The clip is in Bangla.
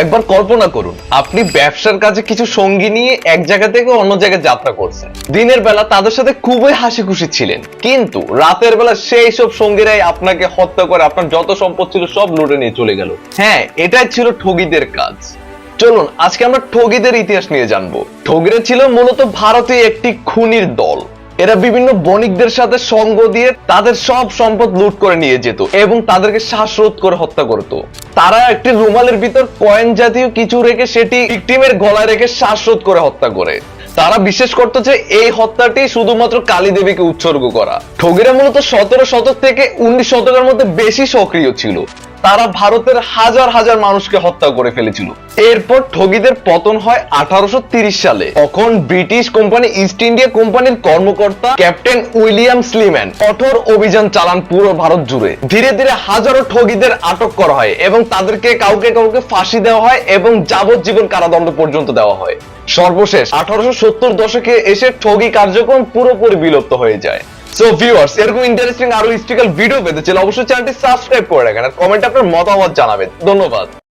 একবার কল্পনা করুন, আপনি ব্যবসার কাজে কিছু সঙ্গী নিয়ে এক জায়গা থেকে অন্য জায়গায় যাত্রা করছেন। দিনের বেলা তাদের সাথে খুবই হাসি খুশি ছিলেন, কিন্তু রাতের বেলা সেই সব সঙ্গীরাই আপনাকে হত্যা করে আপনার যত সম্পদ ছিল সব লুটে নিয়ে চলে গেল। হ্যাঁ এটাই ছিল ঠগিদের কাজ। চলুন, আজকে আমরা ঠগিদের ইতিহাস নিয়ে জানব। ঠগিরা ছিল মূলত ভারতীয় একটি খুনির দল। এরা বিভিন্ন বণিকদের সাথে সঙ্গ দিয়ে তাদের সব সম্পদ লুট করে নিয়ে যেত এবং তাদেরকে শ্বাসরোধ করে হত্যা করত। তারা একটি রুমালের ভিতর কয়েন জাতীয় কিছু রেখে সেটি ভিকটিমের গলায় রেখে শ্বাসরোধ করে হত্যা করে। তারা বিশ্বাস করতো যে এই হত্যাটি শুধুমাত্র কালী দেবীকে উৎসর্গ করা। ঠগিরা মূলত সতেরো শতক থেকে উনিশ শতকের মধ্যে বেশি সক্রিয় ছিল। তারা ভারতের হাজার হাজার মানুষকে হত্যা করে ফেলেছিল। এরপর ঠগীদের পতন হয় আঠারোশো সালে। তখন ব্রিটিশ কোম্পানি, ইস্ট ইন্ডিয়া কোম্পানির কর্মকর্তা ক্যাপ্টেন উইলিয়াম স্লিম্যান কঠোর অভিযান চালান পুরো ভারত জুড়ে। ধীরে ধীরে হাজারো ঠগীদের আটক করা হয় এবং তাদেরকে কাউকে কাউকে ফাঁসি দেওয়া হয় এবং যাবজ্জীবন কারাদণ্ড পর্যন্ত দেওয়া হয়। সর্বশেষ আঠারোশো সত্তর দশকে এসে ঠগি কার্যক্রম পুরোপুরি বিলুপ্ত হয়ে যায়। সো ভিউয়ার্স এরকম ইন্টারেস্টিং আরও হিস্ট্রিক্যাল ভিডিও পেতে চাইলে অবশ্যই চ্যানেলটি সাবস্ক্রাইব করে রাখেন আর কমেন্টে আপনার মতামত জানাবেন। ধন্যবাদ।